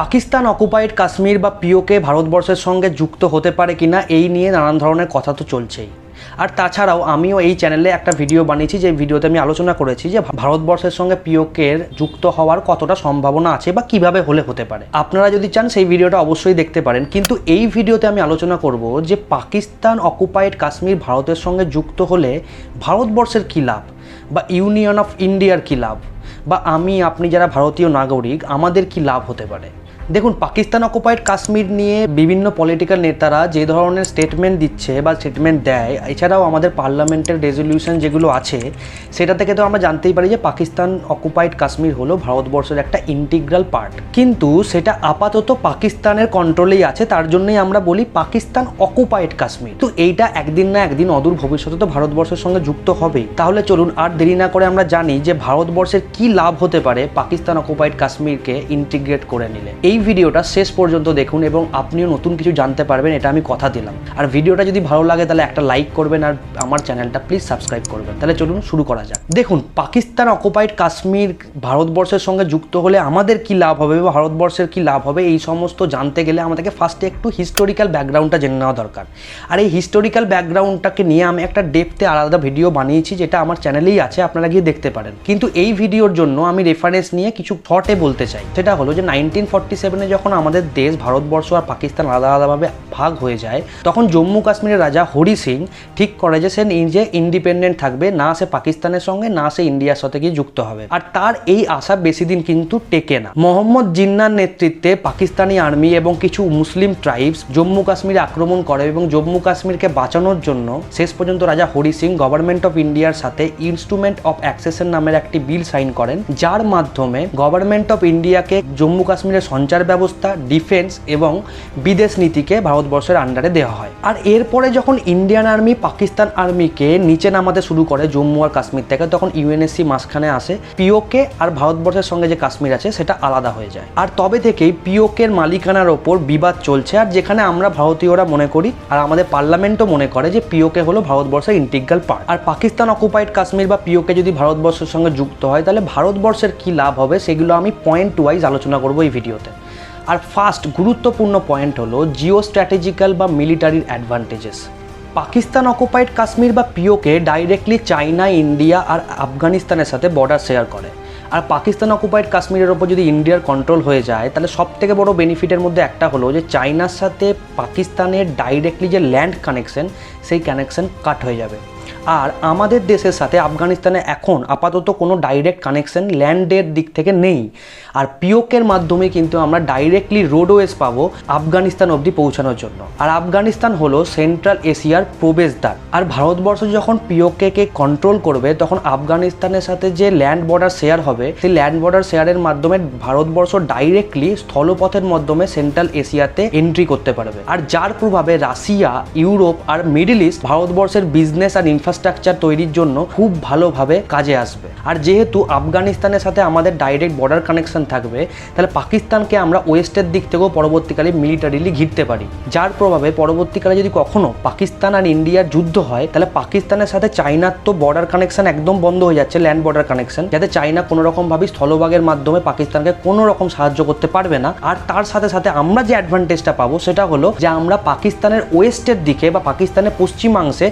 Pakistan occupied Kashmir বা পিওকে ভারতবর্ষের সঙ্গে যুক্ত হতে পারে কিনা এই নিয়ে নানান ধরনের কথা তো চলছেই। আর তাছাড়াও আমিও এই চ্যানেলে একটা ভিডিও বানিয়েছি, যে ভিডিওতে আমি আলোচনা করেছি যে ভারতবর্ষের সঙ্গে পিওকের যুক্ত হওয়ার কতটা সম্ভাবনা আছে বা কীভাবে হলে হতে পারে। আপনারা যদি চান সেই ভিডিওটা অবশ্যই দেখতে পারেন, কিন্তু এই ভিডিওতে আমি আলোচনা করব যে পাকিস্তান অকুপাইড কাশ্মীর ভারতের সঙ্গে যুক্ত হলে ভারতবর্ষের কী লাভ বা ইউনিয়ন অফ ইন্ডিয়ার কী লাভ বা আমি, আপনি যারা ভারতীয় নাগরিক, আমাদের কি লাভ হতে পারে? দেখুন, পাকিস্তান অকুপাইড কাশ্মীর নিয়ে বিভিন্ন পলিটিক্যাল নেতারা যে ধরনের স্টেটমেন্ট দিচ্ছে বা স্টেটমেন্ট দেয়, এছাড়াও আমাদের পার্লামেন্টের রেজলিউশন যেগুলো আছে, সেটা থেকে তো আমরা জানতেই পারি যে পাকিস্তান অকুপাইড কাশ্মীর হলো ভারতবর্ষের একটা ইন্টিগ্রাল পার্ট কিন্তু সেটা আপাতত পাকিস্তানের কন্ট্রোলেই আছে, তার জন্যই আমরা বলি পাকিস্তান অকুপাইড কাশ্মীর। তো এইটা একদিন না একদিন অদূর ভবিষ্যতে তো ভারতবর্ষের সঙ্গে যুক্ত হবেই। তাহলে চলুন, আর দেরি না করে আমরা জানি যে ভারতবর্ষের কি লাভ হতে পারে পাকিস্তান অকুপাইড কাশ্মীরকে ইন্টিগ্রেট করে নিলে। এই ভিডিওটা শেষ পর্যন্ত দেখুন এবং আপনিও নতুন কিছু জানতে পারবেন, এটা আমি কথা দিলাম। আর ভিডিওটা যদি ভালো লাগে, তাহলে একটা লাইক করবেন আর আমার চ্যানেলটা প্লিজ সাবস্ক্রাইব করবেন। তাহলে চলুন শুরু করা যাক। দেখুন, পাকিস্তান অকুপাইড কাশ্মীর ভারতবর্ষের সঙ্গে যুক্ত হলে আমাদের কি লাভ হবে বা ভারতবর্ষের কি লাভ হবে? এই সমস্ত জানতে গেলে আমাদেরকে ফার্স্টে একটু হিস্টোরিক্যাল ব্যাকগ্রাউন্ডটা জেনে নেওয়া দরকার। আর এই হিস্টোরিক্যাল ব্যাকগ্রাউন্ডটাকে নিয়ে আমি একটা ডেপতে আলাদা ভিডিও বানিয়েছি, যেটা আমার চ্যানেলেই আছে, আপনারা গিয়ে দেখতে পারেন। কিন্তু এই ভিডিওর জন্য আমি রেফারেন্স নিয়ে কিছু থটে বলতে চাই। সেটা হলো যে নাইনটিন ফর্টি সেভেনে যখন আমাদের দেশ, ভারতবর্ষ আর পাকিস্তান আলাদা আলাদাভাবে ভাগ হয়ে যায়, তখন জম্মু কাশ্মীরের রাজা হরি সিং ঠিক করে যে সে নিজে ইন্ডিপেন্ডেন্ট থাকবে, না সে পাকিস্তানের সঙ্গে, না সে ইন্ডিয়ার সাথে গিয়ে যুক্ত হবে। আর তার এই আশা বেশি দিন কিন্তু টেকে না। মোহাম্মদ জিন্নার নেতৃত্বে পাকিস্তানি আর্মি এবং কিছু মুসলিম ট্রাইবস জম্মু কাশ্মীরে আক্রমণ করে এবং জম্মু কাশ্মীরকে বাঁচানোর জন্য শেষ পর্যন্ত রাজা হরি সিং গভর্নমেন্ট অফ ইন্ডিয়ার সাথে ইনস্ট্রুমেন্ট অফ অ্যাক্সেসন নামের একটি বিল সাইন করেন, যার মাধ্যমে গভর্নমেন্ট অফ ইন্ডিয়াকে জম্মু কাশ্মীরের সঞ্চার ব্যবস্থা ডিফেন্স এবং বিদেশ নীতিকে ভারতবর্ষের আন্ডারে দেওয়া হয়। আর এরপরে যখন ইন্ডিয়ান আর্মি পাকিস্তান আর্মিকে নিচে নামাতে শুরু করে জম্মু আর কাশ্মীর থেকে, তখন ইউএনএসসি মাঝখানে আসে। পিওকে আর ভারতবর্ষের সঙ্গে যে কাশ্মীর আছে, সেটা আলাদা হয়ে যায়। আর তবে থেকেই পিওকের মালিকানার ওপর বিবাদ চলছে। আর যেখানে আমরা ভারতীয়রা মনে করি, আর আমাদের পার্লামেন্টও মনে করে যে পিওকে হলো ভারতবর্ষের ইন্টিগ্রাল পার্ট আর পাকিস্তান অকুপাইড কাশ্মীর বা পিওকে যদি ভারতবর্ষের সঙ্গে যুক্ত হয়, তাহলে ভারতবর্ষের কি লাভ হবে, সেগুলো আমি পয়েন্ট ওয়াইজ আলোচনা করব এই ভিডিওতে আর ফার্স্ট গুরুত্বপূর্ণ পয়েন্ট হলো জিও স্ট্র্যাটেজিক্যাল বা মিলিটারির অ্যাডভান্টেজেস পাকিস্তান অকুপাইড কাশ্মীর বা পিওকে ডাইরেক্টলি চাইনা, ইন্ডিয়া আর আফগানিস্তানের সাথে বর্ডার শেয়ার করে। আর পাকিস্তান অকুপাইড কাশ্মীরের ওপর যদি ইন্ডিয়ার কন্ট্রোল হয়ে যায়, তাহলে সব থেকে বড় বেনিফিটের মধ্যে একটা হলো যে চাইনার সাথে পাকিস্তানের ডাইরেক্টলি যে ল্যান্ড কানেকশন সেই কানেকশন কাট হয়ে যাবে। আর আমাদের দেশের সাথে আফগানিস্তানে এখন আপাতত কোনো ডাইরেক্ট কানেকশন ল্যান্ডের দিক থেকে নেই। আর পিওকের মাধ্যমে কিন্তু আমরা ডাইরেক্টলি রোডওয়েজ পাবো আফগানিস্তান অবধি পৌঁছানোর জন্য। আর আফগানিস্তান হলো সেন্ট্রাল এশিয়ার প্রবেশদ্বার। আর ভারতবর্ষ যখন পিওকে কন্ট্রোল করবে, তখন আফগানিস্তানের সাথে যে ল্যান্ড বর্ডার শেয়ার হবে, সেই ল্যান্ড বর্ডার শেয়ারের মাধ্যমে ভারতবর্ষ ডাইরেক্টলি স্থলপথের মাধ্যমে সেন্ট্রাল এশিয়াতে এন্ট্রি করতে পারবে। আর যার প্রভাবে রাশিয়া, ইউরোপ আর মিডল ইস্ট ভারতবর্ষের বিজনেস আর ইনফ্রাস্ট্রাকচার তৈরির জন্য খুব ভালোভাবে কাজে আসবে। আর যেহেতু আফগানিস্তানের সাথে আমাদের ডাইরেক্ট বর্ডার কানেকশন থাকবে, তাহলে পাকিস্তানকে আমরা ওয়েস্টের দিক থেকেও পরবর্তীকালে মিলিটারিলি ঘিরতে পারি। যার প্রভাবে পরবর্তীকালে যদি কখনো পাকিস্তান আর ইন্ডিয়ার যুদ্ধ হয়, তাহলে পাকিস্তানের সাথে চাইনার তো বর্ডার কানেকশন একদম বন্ধ হয়ে যাচ্ছে ল্যান্ড বর্ডার কানেকশন যাতে চাইনা কোনো রকমভাবে স্থলভাগের মাধ্যমে পাকিস্তানকে কোনো রকম সাহায্য করতে পারবে না। আর তার সাথে সাথে আমরা যে অ্যাডভান্টেজটা পাবো, সেটা হলো যে আমরা পাকিস্তানের ওয়েস্টের দিকে বা পাকিস্তানের পশ্চিমাংশে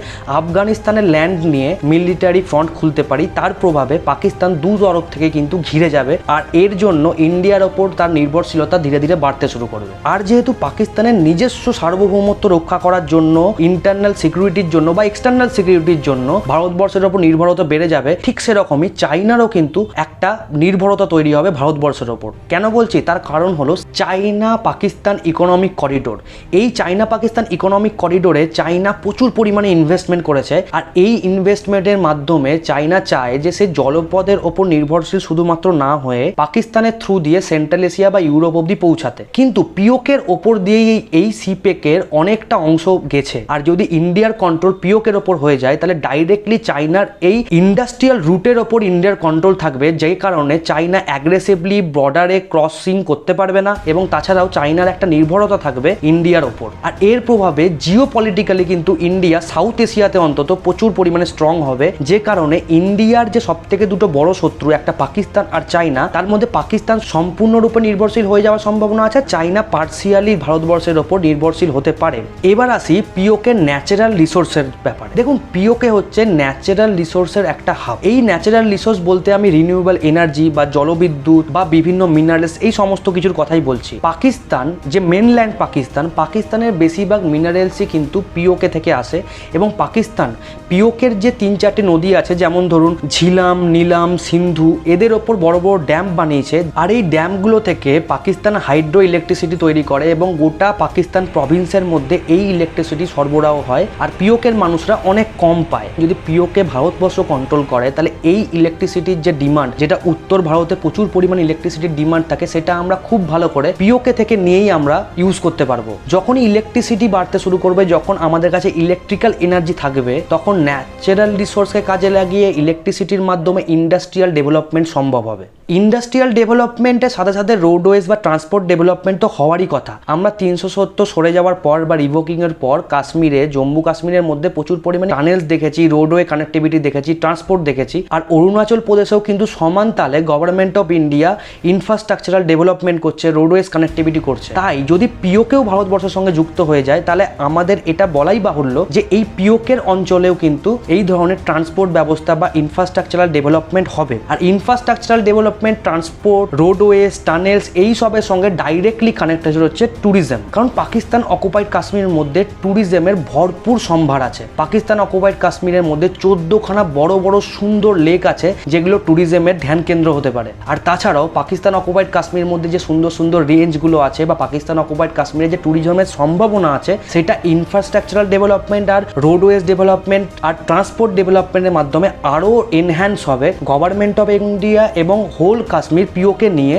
আফগানিস্তানের ল্যান্ড নিয়ে মিলিটারি ফ্রন্ট খুলতে পারি, তার প্রভাবে পাকিস্তান দু তরফ থেকে কিন্তু ঘিরে যাবে আর এর জন্য ইন্ডিয়ার ওপর তার নির্ভরশীলতা ধীরে ধীরে বাড়তে শুরু করবে। আর যেহেতু পাকিস্তানের নিজস্ব সার্বভৌমত্ব রক্ষা করার জন্য ইন্টারনাল সিকিউরিটির জন্য বা এক্সটার্নাল সিকিউরিটির জন্য ভারতবর্ষের ওপর নির্ভরতা বেড়ে যাবে, ঠিক সেরকমই চাইনারও কিন্তু একটা নির্ভরতা তৈরি হবে ভারতবর্ষের ওপর। কেন বলছি? তার কারণ হলো চাইনা পাকিস্তান ইকোনমিক করিডোর এই চাইনা পাকিস্তান ইকোনমিক করিডোরে চাইনা প্রচুর পরিমাণে ইনভেস্টমেন্ট করেছে, আর এই ইনভেস্টমেন্টের মাধ্যমে চাইনা চায় যে সে জলপথের ওপর নির্ভরশীল শুধুমাত্র না হয়ে পাকিস্তানের থ্রু দিয়ে সেন্ট্রাল এশিয়া বা ইউরোপ অব্দি পৌঁছাতে। কিন্তু পিওকের ওপর দিয়েই এই সিপেকের অনেকটা অংশ গেছে। আর যদি ইন্ডিয়ার কন্ট্রোল পিওকের ওপর হয়ে যায়, তাহলে ডাইরেক্টলি চাইনার এই ইন্ডাস্ট্রিয়াল রুটের ওপর ইন্ডিয়ার কন্ট্রোল থাকবে, যেই কারণে চাইনা অ্যাগ্রেসিভলি বর্ডারে ক্রসিং করতে পারবে না এবং তাছাড়াও চাইনার একটা নির্ভরতা থাকবে ইন্ডিয়ার ওপর। আর এর প্রভাবে জিও পলিটিক্যালি কিন্তু ইন্ডিয়া সাউথ এশিয়াতে অন্তত প্রচুর পরিমাণে স্ট্রং হবে। যে কারণে ইন্ডিয়ার যে সব থেকে দুটো বড় শত্রু, একটা পাকিস্তান আর চাইনা, তার মধ্যে পাকিস্তান সম্পূর্ণরূপে নির্ভরশীল হয়ে যাওয়ার সম্ভাবনা আছে। চাইনা পার্সিয়ালি ভারতবর্ষের ওপর নির্ভরশীল হতে পারে। এবার আসি পিওকে ন্যাচারাল রিসোর্সের ব্যাপারে। দেখুন, পিওকে হচ্ছে ন্যাচারাল রিসোর্সের একটা হাব এই ন্যাচারাল রিসোর্স বলতে আমি রিনিউয়েবল এনার্জি বা জলবিদ্যুৎ বা বিভিন্ন মিনারেলস এই সমস্ত কিছুর কথাই বলছি। পাকিস্তান, যে মেনল্যান্ড পাকিস্তান, পাকিস্তানের বেশিরভাগ মিনারেলসই কিন্তু পিওকে থেকে আসে এবং পাকিস্তান পিওকের যে তিন চারটে নদী আছে, যেমন ধরুন ঝিলাম, নীলাম, সিন্ধু, এদের ওপর বড় বড় ড্যাম বানিয়েছে। আর এই ড্যামগুলো থেকে পাকিস্তান হাইড্রো ইলেকট্রিসিটি তৈরি করে এবং গোটা পাকিস্তান প্রভিন্সের মধ্যে এই ইলেকট্রিসিটি সরবরাহ হয়। আর পিওকের মানুষরা অনেক কম পায়। যদি পিওকে ভারতবর্ষ কন্ট্রোল করে, তাহলে এই ইলেকট্রিসিটির যে ডিমান্ড যেটা উত্তর ভারতে প্রচুর পরিমাণ ইলেকট্রিসিটির ডিমান্ড থাকে, সেটা আমরা খুব ভালো করে পিওকে থেকে নিয়েই আমরা ইউজ করতে পারব। যখনই ইলেকট্রিসিটি বাড়তে শুরু করবে, যখন আমাদের কাছে ইলেকট্রিক্যাল এনার্জি থাকবে, তখন ন্যাচারাল রিসোর্সকে কাজে লাগিয়ে ইলেকট্রিসিটির মাধ্যমে ইন্ডাস্ট্রিয়াল ডেভেলপমেন্ট সম্ভব হবে। ইন্ডাস্ট্রিয়াল ডেভেলপমেন্টের সাথে সাথে রোডওয়েজ বা ট্রান্সপোর্ট ডেভেলপমেন্ট তো হওয়ারই কথা। আমরা তিনশো সত্তর সরে যাওয়ার পর বা রিভোকিং এর পর কাশ্মীরে, জম্মু কাশ্মীরের মধ্যে প্রচুর পরিমাণে টানেলস দেখেছি রোডওয়ে কানেক্টিভিটি দেখেছি ট্রান্সপোর্ট দেখেছি। আর অরুণাচল প্রদেশেও কিন্তু সমান তালে government of India infrastructural development করছে রোডওয়েজ কানেক্টিভিটি করছে। তাই যদি পিওকেও ভারতবর্ষের সঙ্গে যুক্ত হয়ে যায়, তাহলে আমাদের এটা বলাই বাহুল্য যে এই পিওকের অঞ্চলেও কিন্তু এই ধরনের ট্রান্সপোর্ট ব্যবস্থা বা ইনফ্রাস্ট্রাকচারাল ডেভেলপমেন্ট হবে। আর infrastructural development transport roadways tunnels এই সবের সঙ্গে ডাইরেক্টলি কানেক্টেড হচ্ছে ট্যুরিজম কারণ পাকিস্তান অকুপাইড কাশ্মীরের মধ্যে ট্যুরিজমের ভরপুর সম্ভার আছে। পাকিস্তান অকুপাইড কাশ্মীরের মধ্যে চোদ্দখানা বড় বড় সুন্দর লেক আছে, যেগুলো ট্যুরিজমের ধ্যান কেন্দ্র হতে পারে। আর তাছাড়াও পাকিস্তান অকুপাইড কাশ্মীরের মধ্যে যে সুন্দর সুন্দর রেঞ্জগুলো আছে বা পাকিস্তান অকুপাইড কাশ্মীরে যে ট্যুরিজমের সম্ভাবনা আছে, সেটা ইনফ্রাস্ট্রাকচারাল ডেভেলপমেন্ট আর রোডওয়েজ ডেভেলপমেন্ট আর ট্রান্সপোর্ট ডেভেলপমেন্টের মাধ্যমে আরও এনহ্যান্স হবে। গভর্নমেন্ট অফ ইন্ডিয়া এবং হোল কাশ্মীর পিওকে নিয়ে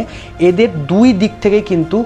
এদের দুই দিক থেকে কিন্তু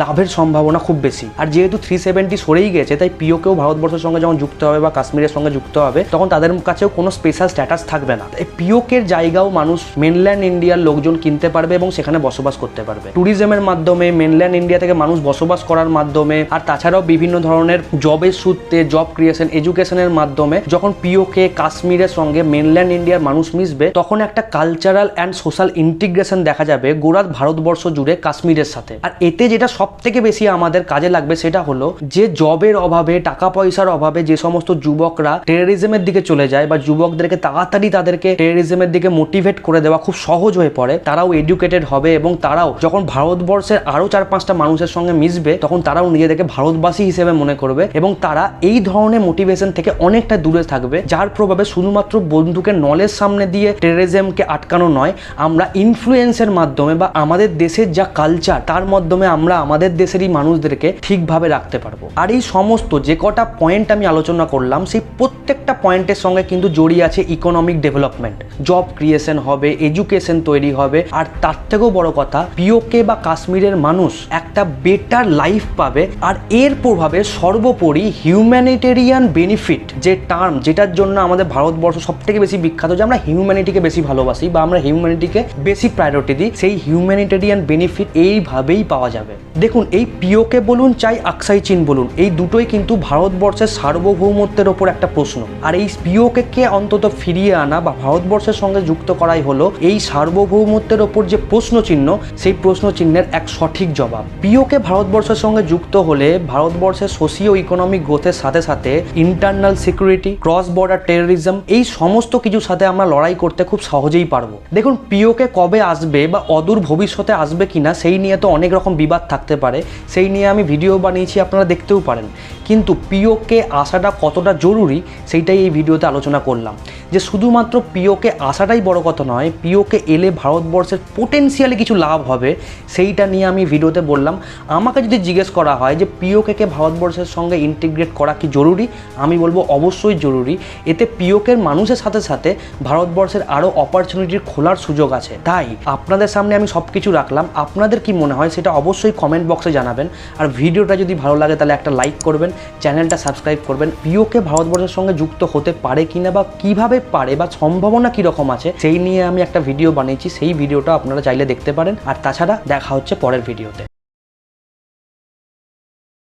লাভের সম্ভাবনা খুব বেশি। আর যেহেতু থ্রি সেভেন্টি সরেই গেছে, তাই পিওকেও ভারতবর্ষের সঙ্গে যখন যুক্ত হবে বা কাশ্মীরের সঙ্গে যুক্ত হবে, তখন তাদের কাছেও কোনো স্পেশাল স্ট্যাটাস থাকবে না। এই পিওকের জায়গাও মানুষ মেনল্যান্ড ইন্ডিয়ার লোকজন কিনতে পারবে এবং সেখানে বসবাস করতে পারবে। ট্যুরিজমের মাধ্যমে মেনল্যান্ড ইন্ডিয়া থেকে মানুষ বসবাস করার মাধ্যমে, আর তাছাড়াও বিভিন্ন ধরনের জবের সূত্রে জব ক্রিয়েশন এডুকেশনের মাধ্যমে যখন পিওকে কাশ্মীরের সঙ্গে মেনল্যান্ড ইন্ডিয়ার মানুষ মিশবে, তখন একটা কালচারাল অ্যান্ড সোশ্যাল ইন্টিগ্রেশন দেখা যাবে গোড়াত ভারতবর্ষ জুড়ে কাশ্মীরের সাথে। আর এতে যেটা সব থেকে বেশি আমাদের কাজে লাগবে সেটা হলো যে জবের অভাবে টাকা পয়সার অভাবে যে সমস্ত যুবকরা টেরোরিজমের দিকে চলে যায় বা যুবকদেরকে তাড়াতাড়ি তাদেরকে টেরোরিজমের দিকে মোটিভেট করে দেওয়া খুব সহজ হয়ে পড়ে, তারাও এডুকেটেড হবে এবং তারাও যখন ভারতবর্ষের আরও চার পাঁচটা মানুষের সঙ্গে মিশবে, তখন তারাও নিজেদেরকে ভারতবাসী হিসেবে মনে করবে এবং তারা এই ধরনের মোটিভেশন থেকে অনেকটা দূরে থাকবে, যার প্রভাবে শুধুমাত্র বন্ধুকে নলেজ সামনে দিয়ে টেরোরিজমকে আটকানো নয়, আমরা ইনফ্লুয়েন্সের মাধ্যমে বা আমাদের দেশের যা কালচার তার মাধ্যমে আমরা আমাদের দেশেরই মানুষদেরকে ঠিকভাবে রাখতে পারব। আর এই সমস্ত যে কটা পয়েন্ট আমি আলোচনা করলাম, সেই প্রত্যেকটা পয়েন্টের সঙ্গে কিন্তু জড়িয়ে আছে ইকোনমিক ডেভেলপমেন্ট জব ক্রিয়েশন হবে এডুকেশন তৈরি হবে, আর তার থেকেও বড় কথা পিওকে বা কাশ্মীরের মানুষ একটা বেটার লাইফ পাবে, আর এর প্রভাবে সর্বোপরি হিউম্যানিটেরিয়ান বেনিফিট যে টার্ম যেটার জন্য আমাদের ভারতবর্ষ সব থেকে বেশি বিখ্যাত, যে আমরা হিউম্যানিটিকে বেশি ভালোবাসি বা আমরা হিউম্যানিটিকে বেশি প্রায়োরিটি দিই, সেই হিউম্যানিটেরিয়ান বেনিফিট এইভাবেই পাওয়া যাবে। দেখুন, এই পিওকে বলুন, চাই আকসাই চীন বলুন, এই দুটোই কিন্তু ভারতবর্ষের সার্বভৌমত্বের ওপর একটা প্রশ্ন। আর এই পিওকে কে অন্তত ফিরিয়ে আনা বা ভারতবর্ষের সঙ্গে যুক্ত করাই হলো এই সার্বভৌমত্বের ওপর যে প্রশ্ন চিহ্ন সেই প্রশ্ন চিহ্নের এক সঠিক জবাব। পিওকে ভারতবর্ষের সঙ্গে যুক্ত হলে ভারতবর্ষের সোশিও ইকোনমিক গ্রোথের সাথে সাথে internal security cross border terrorism এই সমস্ত কিছুর সাথে আমরা লড়াই করতে খুব সহজেই পারব। দেখুন পিওকে কবে আসবে বা অদূর ভবিষ্যতে আসবে কিনা, সেই নিয়ে তো অনেক রকম বিবাদ থাকতে পারে। সেই নিয়ে আমি ভিডিও বানিয়েছি, আপনারা দেখতেও পারেন। কিন্তু পিওকে আসাটা কতটা জরুরি, সেইটাই এই ভিডিওতে আলোচনা করলাম। যে শুধুমাত্র পিওকে আসাটাই বড় কথা নয় পিওকে এলে ভারতবর্ষের পোটেন্সিয়ালি কিছু লাভ হবে, সেইটা নিয়ে আমি ভিডিওতে বললাম। আমাকে যদি জিজ্ঞেস করা হয় যে পিওকে ভারতবর্ষের সঙ্গে ইন্টিগ্রেট করা কি জরুরি, আমি বলব অবশ্যই জরুরি। এতে পিওকের মানুষের সাথে সাথে ভারতবর্ষের আরও অপরচুনিটির খোলার সুযোগ আছে। তাই আপনাদের সামনে আমি সব কিছু রাখলাম। আপনাদের কি মনে হয় সেটা অবশ্যই কমেন্ট বক্সে জানাবেন। আর ভিডিওটা যদি ভালো লাগে তাহলে একটা লাইক করবেন, চ্যানেলটা সাবস্ক্রাইব করবেন। পিওকে ভারতবর্ষের সঙ্গে যুক্ত হতে পারে কিনা বা কীভাবে পারে বা সম্ভাবনা কীরকম আছে, সেই নিয়ে আমি একটা ভিডিও বানিয়েছি। সেই ভিডিওটা আপনারা চাইলে দেখতে পারেন। আর তাছাড়া দেখা হচ্ছে পরের ভিডিওতে